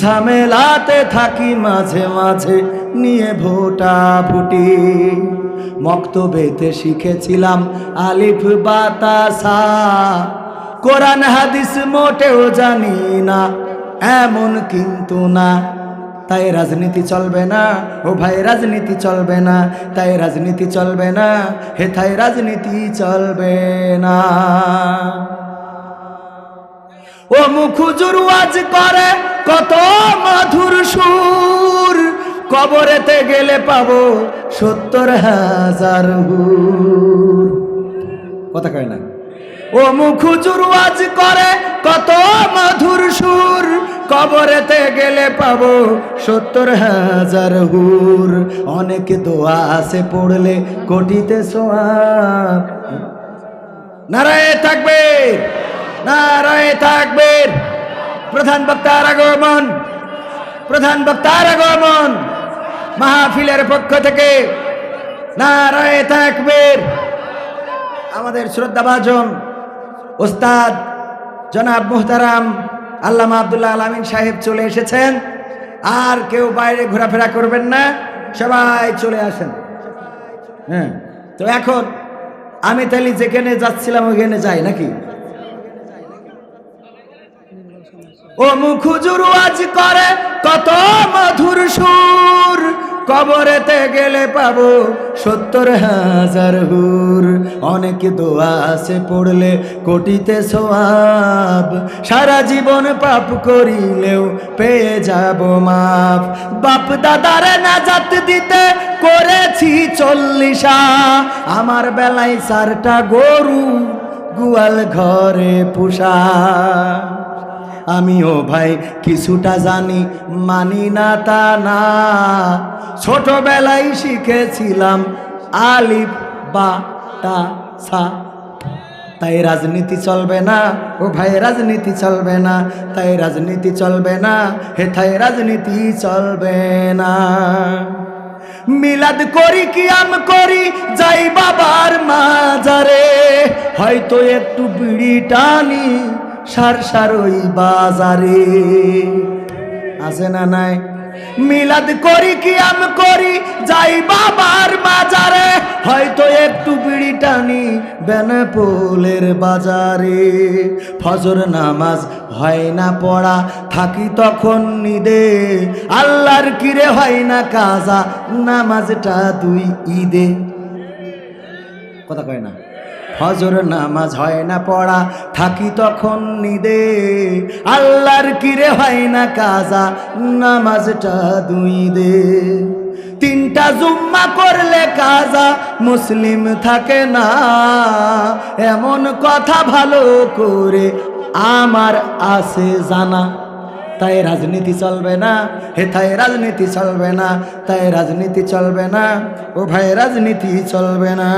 ঝামেলাতে থাকি মাঝে মাঝে, নিয়ে ভোটা ফুটি মক্তবেতে শিখেছিলাম আলিফ বাতাসা। কোরআন, হাদিস মোটেও জানি না, এমন কিন্তু না। তাই রাজনীতি চলবে না, ও ভাই রাজনীতি চলবে না, তাই রাজনীতি চলবে না, হে তাই রাজনীতি চলবে না। মুখুজুর ওয়াজ করে, কত মধুর সুর। কবরেতে গেলে পাবো সত্তর হাজার কথা কয় না? ও মুখুজুর ওয়াজ করে, কত মধুর সুর। কবরেতে গেলে পাবো সত্তর হাজার হুর। অনেক দোয়া আছে পড়লে কোটিতে সোয়াব। নারায় থাকবে নারায় প্রধান বক্তার আগমন, প্রধান বক্তার আগমন মাহফিলের পক্ষ থেকে নারায় থাকবে আমাদের শ্রদ্ধাভাজন ওস্তাদ জনাব মুহতারাম আল্লামা আবদুল্লাহ আলমিন সাহেব চলে এসেছেন। আর কেউ বাইরে ঘোরাফেরা করবেন না, সবাই চলে আসেন। হ্যাঁ তো এখন আমি তাহলে যেখানে যাচ্ছিলাম ওখানে যাই নাকি? ও মুখুজুর আজ করে, কত মধুর সুর। কবরেতে গেলে পাবো সত্তর হাজার হুর। অনেক দোয়া আছে পড়লে কোটিতে সোয়াব। সারা জীবন পাপ করিলেও পেয়ে যাব মাপ বাপ দাদার নাজাত দিতে করেছি চল্লিশা। আমার বেলায় চারটা গরু গুয়াল ঘরে পুষা। আমিও ভাই কিছুটা জানি, মানি না তা না। ছোটবেলায় শিখেছিলাম আলিফ, বা তা সা। তাই রাজনীতি চলবে না, ও ভাই রাজনীতি চলবে না, তাই রাজনীতি চলবে না, হে তাই রাজনীতি চলবে না। মিলাদ করি কি আম করি, যাই বাবার মাজারে, হয়তো একটু বিড়ি টানি সার সার ওই বাজারে। আছে না নাই? মিলাদ করি কি আম করি? যাই বাবার বাজারে। হয়তো একটু বিড়ি টানি বেনাপোলের বাজারে। ফজর নামাজ হয় না পড়া, থাকি তখন নিদে আল্লাহর কিরে হয় না কাজা, নামাজটা দুই ঈদে। কথা কয় না। ফজর নামাজ হয় না পড়া, থাকি তখন নিদে। আল্লাহর কিরে হয় না কাজা, নামাজটা দুই দে। তিনটা জুম্মা করলে কাজা, মুসলিম থাকে না। এমন কথা ভালো করে আমার আছে জানা। তাই রাজনীতি চলবে না, হে তাই রাজনীতি চলবে না, তাই রাজনীতি চলবে না, ও ভাই রাজনীতি চলবে না।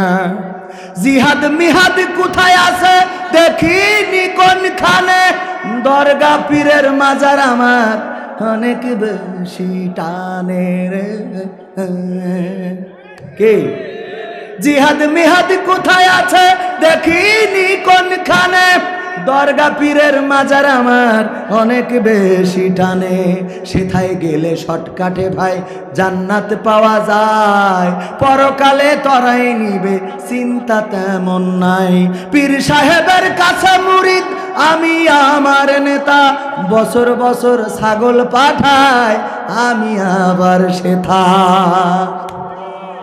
জিহাদ মিহাদ কোথায় আছে? দেখিনি কোনখানে? দরগা পীরের মাজার আমার অনেক বেশি টানে রে। কে? জিহাদ মিহাদ কোথায় আছে? দেখিনি কোনখানে? দরগা পীরের মাজার আমার অনেক বেশি টানে। সেথায় গেলে শর্টকাটে ভাই, জান্নাত পাওয়া যায়। পরকালে তরাই নিবে, চিন্তা তেমন নাই। পীর সাহেবের কাছে মুরিদ, আমি আমার নেতা। বছর বছর ছাগল পাঠায়, আমি আবার সেথা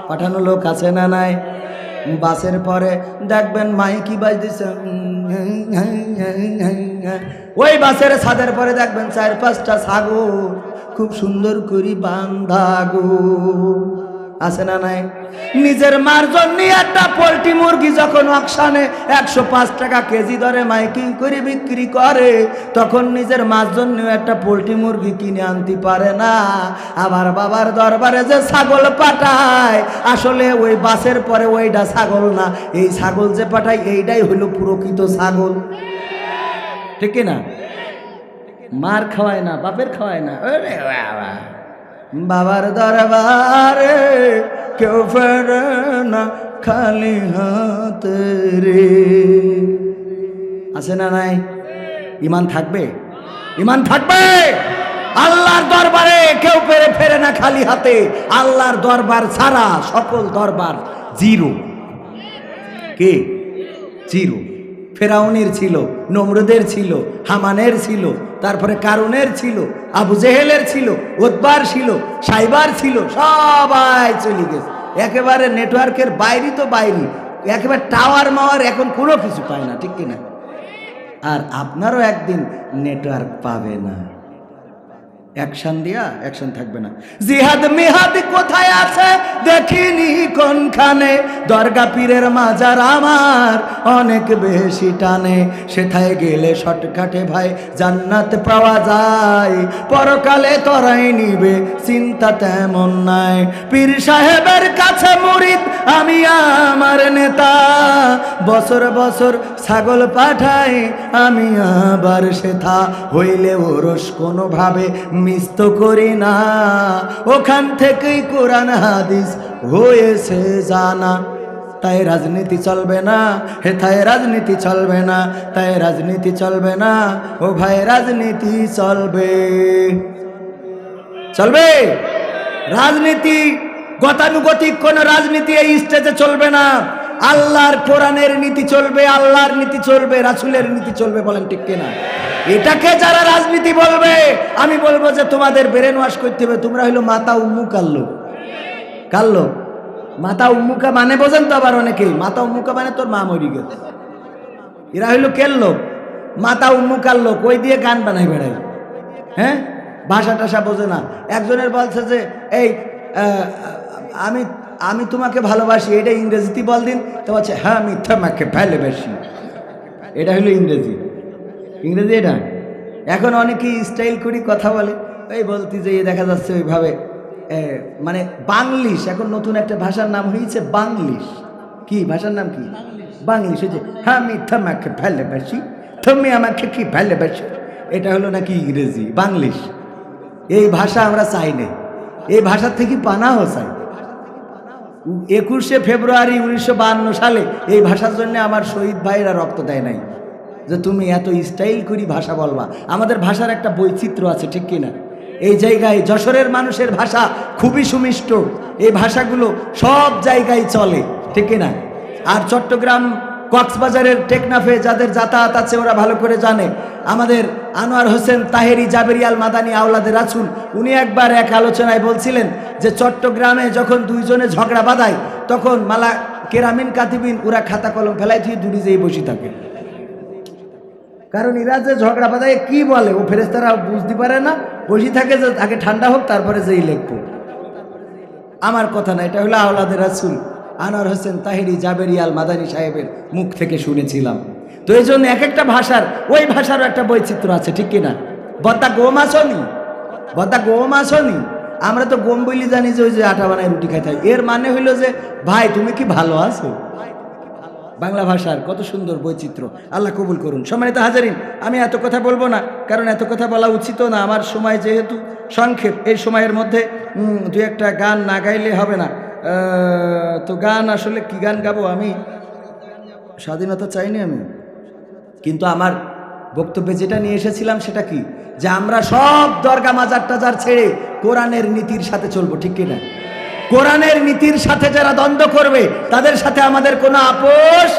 পাঠানো লোক আছে না নাই? বাসের পরে, দেখবেন মাইকি বাজতেছে ওই বাসের সাদের পরে দেখবেন চার পাঁচটা ছাগল খুব সুন্দর করি বান্ধা গো। আছে না নাই? নিজের মার জন্য একটা পোলট্রি মুরগি যখন অকশানে একশো পাঁচ টাকা কেজি দরে মাইকিং করে বিক্রি করে, তখন নিজের মার জন্য একটা পোলট্রি মুরগি কিনে আনতে পারে না। আবার বাবার দরবারে যে ছাগল পাঠায়, আসলে ওই বাসের পরে ওইটা ছাগল না। এই ছাগল যে পাঠায় এইটাই হলো প্রকৃত ছাগল। ঠিক না? মার খাওয়ায় না, বাপের খাওয়ায় না। বাবার দরবারে কেউ ফেরে না খালি হাত রে। আছে না নাই? ইমান থাকবে? ইমান থাকবে? আল্লাহর দরবারে কেউ পেরে ফেরে না খালি হাতে। আল্লাহর দরবার ছাড়া সকল দরবার জিরো। কে? জিরো। ফেরাউনের ছিল, নমরুদের ছিল, হামানের ছিল, তারপরে কারুনের ছিল, আবু জেহেলের ছিল ওদবার ছিল, সাইবার ছিল, সবাই চলে গেছে। একেবারে নেটওয়ার্কের বাইরে তো বাইরে, একেবারে টাওয়ার মাওয়ার এখন কোনো কিছু পায় না, ঠিক কিনা? আর আপনারও একদিন নেটওয়ার্ক পাবে না। অ্যাকশন দিয়া অ্যাকশন থাকবে না। জিহাদ মিহাদ কোথায় আছে? দেখিনি কোনখানে। দরগা পীরের মাজার আমার অনেক বেশি টানে। সেথায় গেলে শর্টকাটে ভাই জান্নাত পাওয়া যায়। পরকালে তরাই নিবে, চিন্তা তেমন নাই। পীর সাহেবের কাছে মুরিদ, আমি আমার নেতা। বছর বছর ছাগল পাঠাই, আমি আবার সেথা। হইলে ওরস কোনোভাবে মিস তো করি না। ওখান থেকেই কোরআন হাদিস হয়েছে জানা। তাই রাজনীতি চলবে না, হে তাই রাজনীতি চলবে না, তাই রাজনীতি চলবে না, ও ভাই রাজনীতি চলবে। চলবে? রাজনীতি গতানুগতিক কোন রাজনীতি এই স্টেজে চলবে না। আল্লাহর কোরআনের নীতি চলবে, আল্লাহর নীতি চলবে, রাসুলের নীতি চলবে বলেন ঠিক কিনা? এটাকে যারা রাজনীতি বলবে, আমি বলব যে তোমাদের ব্রেন ওয়াশ করতে হবে, তোমরা হইল মাতা উম্মু কাল্লো কাল্লো মাতা উম্মুকা মানে বোঝেন তো আবার অনেকেই, মাতা উম্মুকা মানে তোর মা মরি গেছে। এরা হইল কেল লোক? মাতা উম্মুকার লোক? ওই দিয়ে গান বানাই বেড়াই হ্যাঁ? ভাষা টাষা বোঝে না। একজনের বলছে যে, এই আমি আমি তোমাকে ভালোবাসি, এটা ইংরেজিতে বল দিন। তো বলছে হ্যাঁ আমি তোমাকে ভালোবাসি। এটা হলো ইংরেজি। ইংরেজি এটা? এখন অনেকেই স্টাইল করি কথা বলে। এই বলতে যে দেখা যাচ্ছে ওইভাবে মানে বাংলিশ, এখন নতুন একটা ভাষার নাম হয়েছে বাংলিশ। কি, ভাষার নাম কি? বাংলিশ হয়েছে হ্যাঁ আমি তোমাকে ভালোবাসি, তুমি আমাকে কি ভালোবাসো? এটা হলো নাকি ইংরেজি, বাংলিশ। এই ভাষা আমরা চাই না। এই ভাষার থেকে পানাও চাই। একুশে ফেব্রুয়ারি উনিশশো সালে এই ভাষার জন্য আমার শহীদ ভাইরা রক্ত দেয় নাই। যে তুমি এত স্টাইল করি ভাষা বলবা। আমাদের ভাষার একটা বৈচিত্র্য আছে, ঠিক কিনা? এই জায়গায় যশোরের মানুষের ভাষা খুবই সুমিষ্ট। এই ভাষাগুলো সব জায়গায় চলে, ঠিক কিনা? আর চট্টগ্রাম কক্সবাজারের টেকনাফে যাদের যাতায়াত আছে, ওরা ভালো করে জানে। আমাদের আনোয়ার হোসেন তাহেরি জাবেরিয়াল মাদানী আওলাদের রাসুল, উনি একবার এক আলোচনায় বলছিলেন যে চট্টগ্রামে যখন দুইজনে ঝগড়া বাঁধায়, তখন মালা কেরামিন কাতিবিন, ওরা খাতা কলম ফেলাই দিয়ে দূরে যেয়ে বসে থাকে। কারণ এরা যে ঝগড়া বাঁধায়, কি বলে? ও ফেরেস্তারা বুঝতে পারে না, বসে থাকে যে আগে ঠান্ডা হোক, তারপরে যেই লিখব। আমার কথা না, এটা হলো আওলাদের রাসুল। আনোয়ার হোসেন তাহিরি জাবেরিয়াল মাদানী সাহেবের মুখ থেকে শুনেছিলাম। তো এই জন্য এক একটা ভাষার, ওই ভাষারও একটা বৈচিত্র্য আছে, ঠিক কিনা? বদ্দা গোম আসনি? বদ্দা গোম আসনি? আমরা তো গোম বলি জানি যে ওই যে আটা বানায় রুটি খাইতে হয়। এর মানে হইল যে, ভাই, তুমি কি ভালো আছো? বাংলা ভাষার কত সুন্দর বৈচিত্র্য। আল্লাহ কবুল করুন। সম্মানিত হাজারিন, আমি এত কথা বলব না, কারণ এত কথা বলা উচিত না। আমার সময় যেহেতু সংক্ষেপ, এই সময়ের মধ্যে দু একটা গান না গাইলে হবে না। তো গান আসলে কি গান গাবো আমি? স্বাধীনতা চাইনি আমি। কিন্তু আমার বক্তব্যে যেটা নিয়ে এসেছিলাম সেটা কি? যে আমরা সব দরগা মাজার টাজার ছেড়ে কোরআনের নীতির সাথে চলবো, ঠিক কিনা? কোরআনের নীতির সাথে যারা দ্বন্দ্ব করবে, তাদের সাথে আমাদের কোনো আপোষ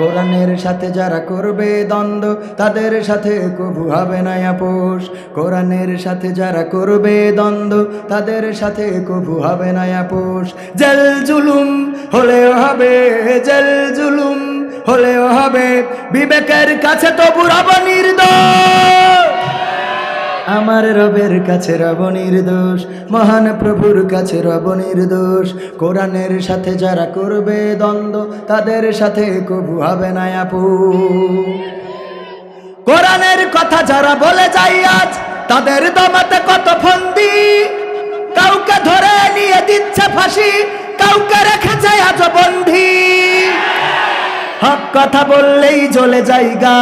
কোরআনের সাথে যারা করবে দ্বন্দ্ব, তাদের সাথে কবু হবে না আপোষ। কোরআনের সাথে যারা করবে দ্বন্দ্ব, তাদের সাথে কবু হবে না আপোষ। জেল জুলুম হলেও হবে, জেল জুলুম হলেও হবে। বিবেকের কাছে তবু রব নির্দোষ। আমার রবের কাছে রব নির্দোষ, মহান প্রভুর কাছে রব নির্দোষ। কোরআনের সাথে যারা করবে দ্বন্দ্ব, তাদের সাথে কবু হবে না আপু। কোরআনের কথা যারা বলে যাই আজ, তাদের দমাতে কত ফন্দি। কাউকে ধরে নিয়ে দিচ্ছে ফাঁসি, কাউকে রেখে রেখেছে আজ বন্ধি হক কথা বললেই জ্বলে যাইগা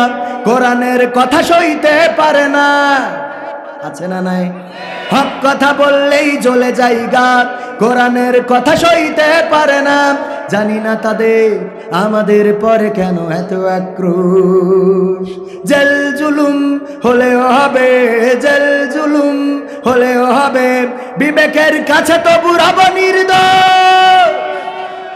কোরআনের কথা সইতে পারে না। আছে না নাই? হক কথা বললেই জ্বলে যাইগা কোরআনের কথা সইতে পারে না। জানি না তাদের আমাদের পরে কেন এত আক্রোশ। জেল জুলুম হলেও হবে, জেল জুলুম হলেও হবে। বিবেকের কাছে তো বুড়াবো নির্দোষ।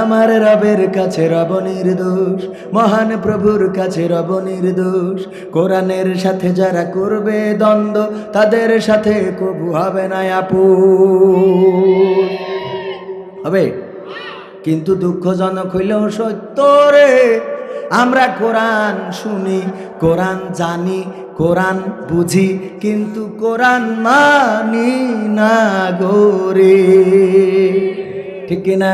আমার রবের কাছে রব নির্দোষ, মহান প্রভুর কাছে রব নির্দোষ। কোরআনের সাথে যারা করবে দ্বন্দ্ব, তাদের সাথে কবু হবে না আপু হবে? কিন্তু দুঃখজনক হইলেও সত্য রে। আমরা কোরআন শুনি, কোরআন জানি, কোরআন বুঝি, কিন্তু কোরআন মানি না গোরে ঠিক কিনা?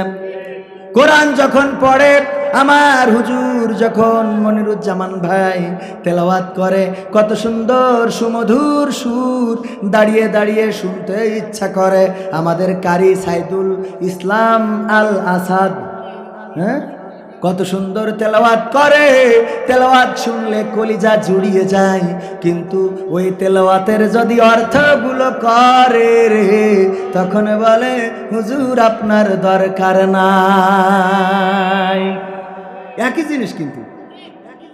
কোরআন যখন পড়ে, আমার হুজুর যখন মনিরুজ্জামান ভাই তেলাওয়াত করে, কত সুন্দর সুমধুর সুর দাঁড়িয়ে দাঁড়িয়ে শুনতে ইচ্ছা করে, আমাদের কারি সাইদুল ইসলাম আল আসাদ হ্যাঁ? কত সুন্দর তেলাওয়াত করে। তেলাওয়াত শুনলে কলিজা জুড়িয়ে যায়। কিন্তু ওই তেলাওয়াতের যদি অর্থগুলো করে রে, তখন বলে, হুজুর, আপনার দরকার নাই। একই জিনিস কিন্তু।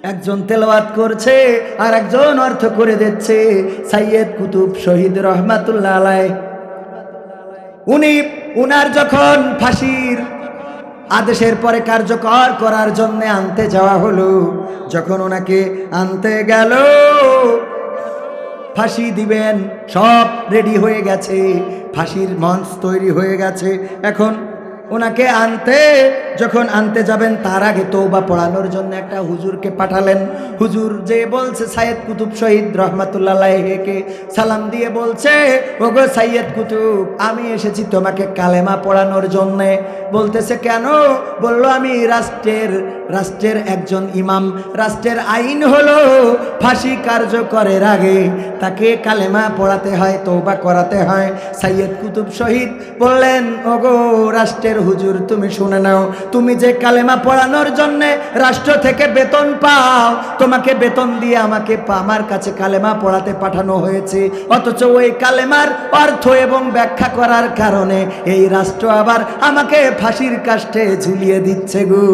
একজন তেলাওয়াত করছে, আর একজন অর্থ করে দিচ্ছে। সাইয়েদ কুতুব শহীদ রহমাতুল্লাহ উনি, উনার যখন ফাঁসির আদেশের পরে কার্যকর করার জন্য আনতে যাওয়া হলো। যখন ওনাকে আনতে গেল, ফাঁসি দিবেন, সব রেডি হয়ে গেছে, ফাঁসির মঞ্চ তৈরি হয়ে গেছে। এখন ওনাকে আনতে যখন আনতে যাবেন, তার আগে তৌবা পড়ানোর জন্য একটা হুজুরকে পাঠালেন। হুজুর যে বলছে, সাইয়েদ কুতুব শহীদ রহমাতুল্লাহকে সালাম দিয়ে বলছে, ওগো সাইয়েদ কুতুব, আমি এসেছি তোমাকে কালেমা পড়ানোর জন্যে। বলতেছে, কেন? বলল, আমি রাষ্ট্রের রাষ্ট্রের একজন ইমাম। রাষ্ট্রের আইন হলো ফাঁসি কার্যকরের আগে তাকে কালেমা পড়াতে হয় তৌবা করাতে হয়। সাইয়েদ কুতুব শহীদ বললেন, ওগো রাষ্ট্রের হুজুর, তুমি শুনে নাও তুমি যে কালেমা পড়ানোর জন্য রাষ্ট্র থেকে বেতন পাও, তোমাকে বেতন দিয়ে আমাকে আমার কাছে কালেমা পড়াতে পাঠানো হয়েছে। অথচ ওই কালেমার অর্থ এবং ব্যাখ্যা করার কারণে এই রাষ্ট্র আবার আমাকে ফাঁসির কাষ্টে ঝুলিয়ে দিচ্ছে গো।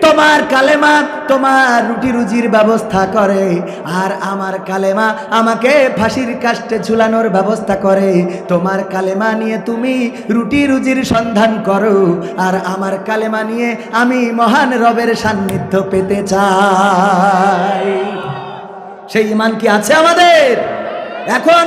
তোমার কালেমা তোমার রুটি রুজির ব্যবস্থা করে। আর আমার কালেমা আমাকে ফাঁসির কাষ্টে ঝুলানোর ব্যবস্থা করে। তোমার কালেমা নিয়ে তুমি রুটি রুজির সন্ধান করো। আর আমার কালেমা নিয়ে আমি মহান রবের সান্নিধ্য পেতে চাই। সেই ইমান কি আছে আমাদের? এখন